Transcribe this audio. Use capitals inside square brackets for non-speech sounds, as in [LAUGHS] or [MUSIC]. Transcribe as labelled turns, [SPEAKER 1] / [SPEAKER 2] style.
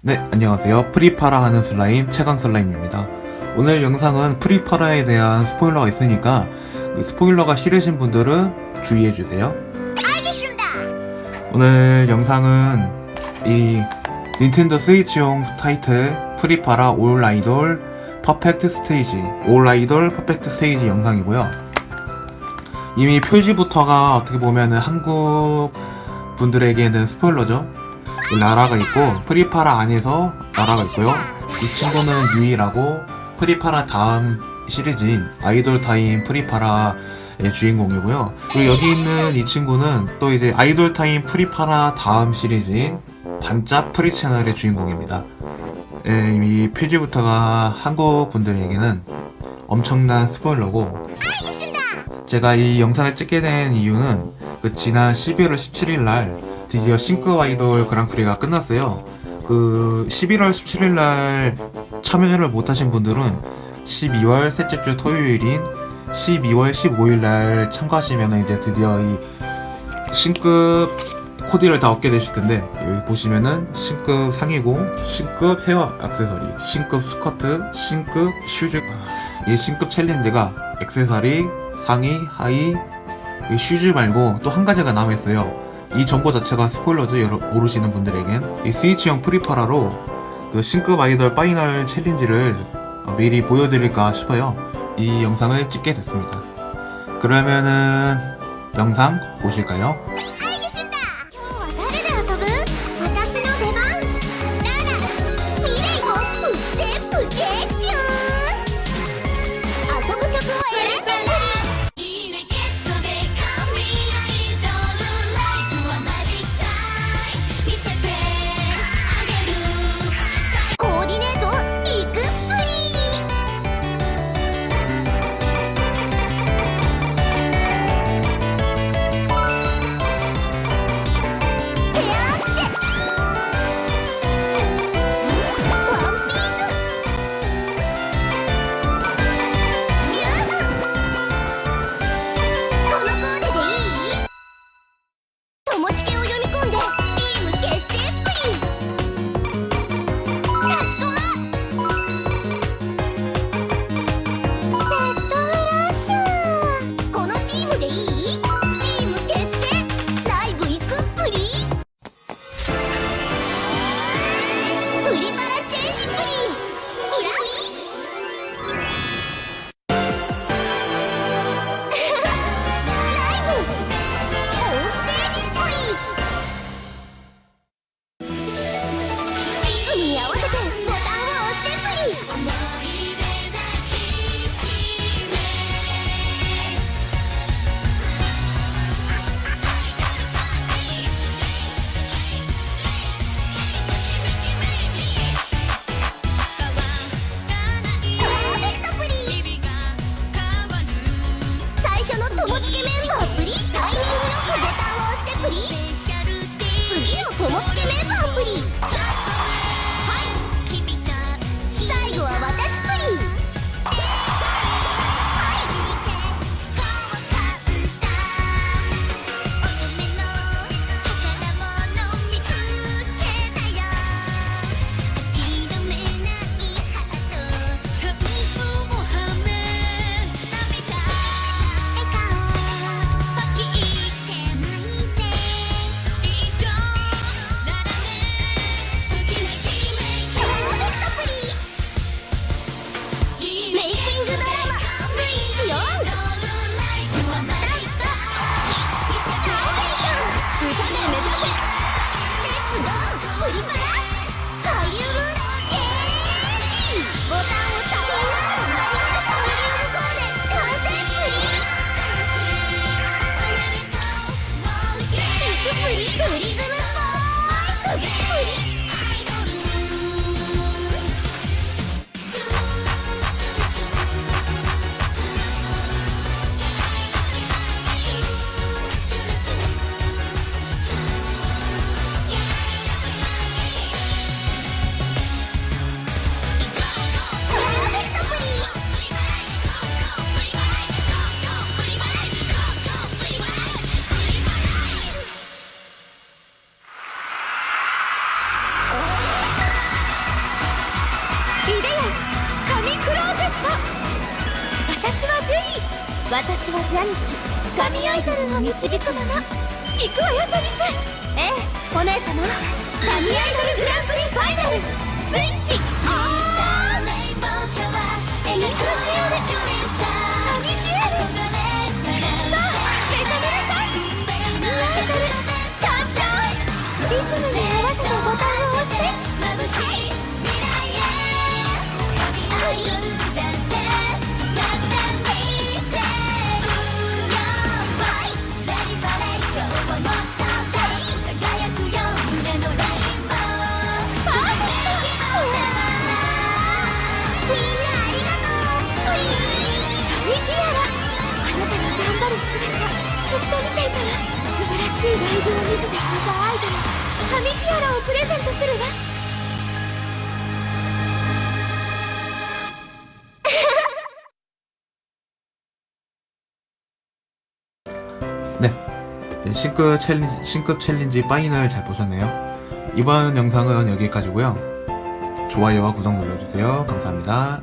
[SPEAKER 1] 네, 안녕하세요. 프리파라 하는 슬라임, 최강 슬라임입니다. 오늘 영상은 프리파라에 대한 스포일러가 있으니까 그 스포일러가 싫으신 분들은 주의해주세요. 오늘 영상은 이 닌텐도 스위치용 타이틀 프리파라 올 아이돌 퍼펙트 스테이지 올 아이돌 퍼펙트 스테이지 영상이고요. 이미 표지부터가 어떻게 보면은 한국 분들에게는 스포일러죠. 이 라라가 있고 프리파라 안에서 라라가 있고요. 이 친구는 유이라고 프리파라 다음 시리즈인 아이돌 타임 프리파라의 주인공이고요. 그리고 여기 있는 이 친구는 또 이제 아이돌 타임 프리파라 다음 시리즈인 반짝 프리 채널의 주인공입니다. 예, 이미 표지부터가 한국 분들에게는 엄청난 스포일러고 제가 이 영상을 찍게 된 이유는 그 지난 11월 17일 날 드디어 싱크 아이돌 그랑프리가 끝났어요. 그 11월 17일 날 참여를 못하신 분들은 12월 셋째 주 토요일인 12월 15일 날 참가하시면 이제 드디어 이 신급 코디를 다 얻게 되실 텐데 여기 보시면은 신급 상의고 신급 헤어 액세서리 신급 스커트 신급 슈즈 아, 이 신급 챌린지가 액세서리 상의 하의 이 슈즈 말고 또 한 가지가 남아있어요 이 정보 자체가 스포일러죠 모르시는 분들에겐 이 스위치형 프리파라로 그 신급 아이돌 파이널 챌린지를 어, 미리 보여드릴까 싶어요 이 영상을 찍게 됐습니다 그러면은 영상 보실까요?
[SPEAKER 2] 私はジャニス。神アイドルを導く者。行くわよジャニスええお姉様。神アイドルグランプリファイナル。スイッチオン！神ティアラをプレゼントするわ [LAUGHS]
[SPEAKER 1] 네. 신급 챌린지, 신급 챌린지 파이널 잘 보셨네요. 이번 영상은 여기까지고요. 좋아요와 구독 눌러주세요. 감사합니다.